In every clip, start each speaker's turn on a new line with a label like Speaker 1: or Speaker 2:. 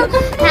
Speaker 1: 啊。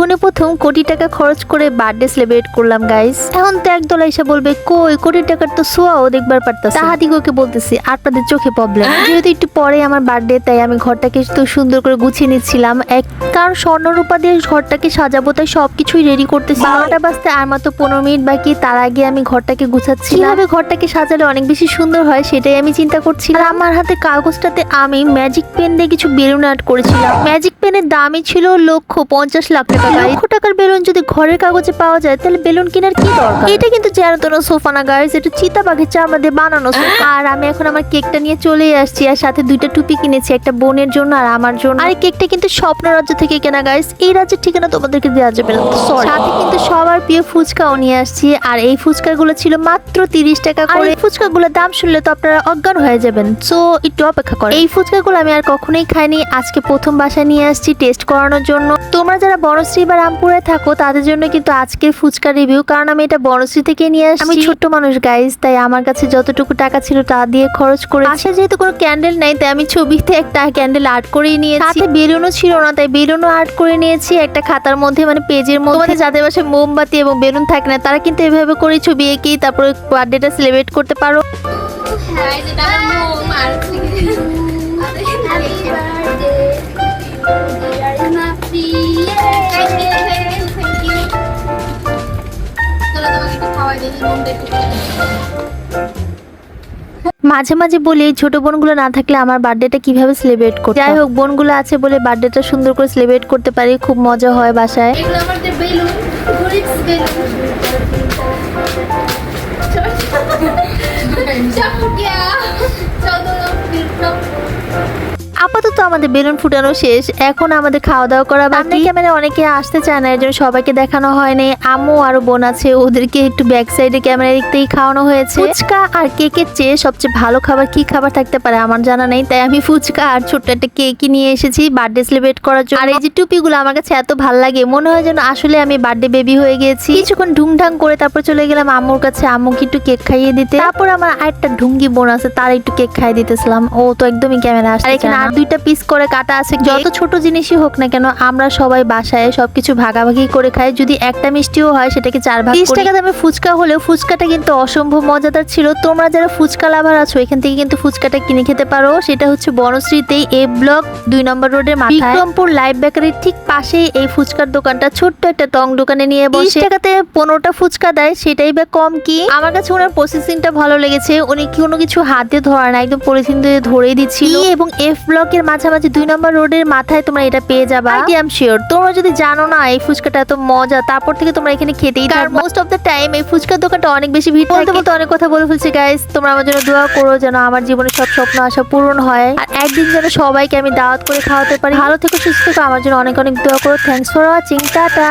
Speaker 2: জীবনে প্রথম কোটি টাকা খরচ করে বার্থডে সেলিব্রেট করলাম গাইস এখন তো একদল এসে বলবে কই কোটি টাকার তো সোয়াও দেখবার পারতাছি। তাহাদিগকে বলতেছি আপনাদের চোখে প্রবলেম যেহেতু একটু পরে আমার বার্থডে তাই আমি ঘরটাকে তো সুন্দর করে গুছিয়ে নিচ্ছিলাম। এক কারণ স্বর্ণরূপা দিয়ে ঘরটাকে সাজাবো তাই সবকিছুই রেডি করতেছি। বারোটা বাজতে আর মাত্র পনেরো মিনিট বাকি তার আগে আমি ঘরটাকে গুছাচ্ছি কীভাবে ঘরটাকে সাজালে অনেক বেশি সুন্দর হয় সেটাই আমি চিন্তা করছিলাম। আর আমার হাতে কাগজটাতে আমি ম্যাজিক পেন দিয়ে কিছু বেলুন আর্ট করেছিলাম। ম্যাজিক পেনের দামই ছিল লক্ষ পঞ্চাশ লাখ টাকা লক্ষ টাকার বেলুন যদি ঘরের কাগজে পাওয়া যায় তাহলে বেলুন কেনার কি দরকার? এটা কিন্তু চেরাতন সোফা না গাইস এটা চিতা পাখির চামড়া দিয়ে বানানো আর আমি এখন আমার কেকটা নিয়ে চলে আসছি আর সাথে দুইটা টুপি কিনেছি একটা বোনের জন্য আর আমার জন্য। আর কেকটা কিন্তু স্বপ্ন রাজ্য থেকে কেনা গাইস এই রাজ্যের ঠিকানা তোমাদেরকে দেওয়া যাবে না। সাথে কিন্তু সবার প্রিয় ফুচকাও নিয়ে আসছি আর এই ফুচকাগুলো ছিল মাত্র তিরিশ টাকা করে। এই ফুচকাগুলোর দাম শুনলে তো আপনারা অজ্ঞান হয়ে যাবেন। সো একটু অপেক্ষা করেন। এই ফুচকাগুলো আমি আর কখনোই খাইনি আজকে প্রথম বাসায় নিয়ে আসছি টেস্ট করানোর জন্য। তোমরা যারা বনশ্রী বা রামপুরে থাকো তাদের জন্য কিন্তু আজকের ফুচকা রিভিউ কারণ আমি এটা বনশ্রী থেকে নিয়ে আসছি। আমি ছোট্ট মানুষ গাইজ তাই আমার কাছে যতটুকু টাকা ছিল তা দিয়ে খরচ করে আশা যেহেতু কোনো ক্যান্ডেল নাই তাই আমি ছবিতে একটা ক্যান্ডেল আর্ট করে নিয়েছি। সাথে বেলুনও ছিল না তাই বেলুনও আর্ট করে নিয়েছি। একটা খাতার মধ্যে মানে পেজের মধ্যে। যাদের বাসায় মোমবাতি এবং বেলুন থাকে না তারা কিন্তু এভাবে করে ছবি এঁকেই তারপরে বার্থডেটা সেলিব্রেট করতে পারো।
Speaker 1: হ্যাঁ
Speaker 2: মাঝে মাঝে বলি ছোট বোনগুলো না থাকলে আমার বার্থডেটা কীভাবে সেলিব্রেট করতে যাই হোক, বোনগুলো আছে বলে বার্থডেটা সুন্দর করে সেলিব্রেট করতে পারি, খুব মজা হয় বাসায়। আপাতত আমাদের বেলুন ফুটানো শেষ। এখন আমাদের খাওয়া দাওয়া করা বাকি। ক্যামেরা অনেকে আসতে চায় না এর জন্য সবাইকে দেখানো হয়নি। আম্মু আর বোন আছে ওদেরকে একটু ব্যাক সাইডে ক্যামেরা দেখতেই খাওয়ানো হয়েছে। ফুচকা আর কেকের চেয়ে সবচেয়ে ভালো খাবার কি খাবার থাকতে পারে আমার জানা নেই তাই আমি ফুচকা আর ছোট্ট একটা কেকই নিয়ে এসেছি বার্থডে সেলিব্রেট করার জন্য। আর এই যে টুপিগুলো আমার কাছে এত ভালো লাগে মনে হয় যেন আসলে আমি বার্থডে বেবি হয়ে গেছি। কিছুক্ষণ ঢুংঢাং করে তারপর চলে গেলাম আম্মুর কাছে আম্মুকে একটু কেক খাইয়ে দিতে। তারপর আমার আরেকটা ঢুঙ্গি বোন আছে তার একটু কেক খাইয়ে দিতেছিলাম ও তো একদমই ক্যামেরা আসছে আর এখানে দুইটা পিস করে কাটা আছে যত ছোট জিনিসই হোক না কেন আমরা সবাই বাসায় সবকিছু ভাগাভাগি করে খাই। যদি একটা মিষ্টিও হয় সেটাকে চার ভাগ তিরিশ টাকা দামে ফুচকা হলেও ফুচকাটা কিন্তু অসম্ভব মজাদার ছিল। তোমরা যারা ফুচকা লাভার আছো এখান থেকে কিন্তু ফুচকাটা কিনে খেতে পারো। সেটা হচ্ছে বনশ্রীতেই এ ব্লক দুই নম্বর রোডের মাথায়। বিক্রমপুর লাইভ বেকারির ঠিক পাশেই এই ফুচকার দোকানটা। ছোট্ট একটা টং দোকানে নিয়ে বসে টাকাতে পনেরোটা ফুচকা দেয় সেটাই বা কম কি? আমার কাছে ওনার প্রসেসিংটা ভালো লেগেছে। উনি কোনো কিছু হাতে ধরা না একদম পলিথিন দিয়ে ধরেই দিচ্ছিল। এবং এফ ব্লকের মাঝামাঝি দুই নম্বর রোডের মাথায় তোমরা এটা পেয়ে যাবা। আই এম শিওর তোমরা যদি জানো না এই ফুচকাটা এত মজা তারপর থেকে তোমরা এখানে খেতেই থাকবে। মোস্ট অফ দ্য টাইম এই ফুচকার দোকানটা অনেক বেশি ভিড় বলতে বলতে অনেক কথা বলে ফেলছি গাইস তোমরা আমার জন্য দোয়া করো যেন আমার জীবনে সব স্বপ্ন আশা পূরণ হয়। আর একদিন যেন সবাইকে আমি দাওয়াত করে খাওয়াতে পারি। ভালো থেকো সুস্থ থেকো। আমার জন্য অনেক অনেক দোয়া করো। Thanks for watching tata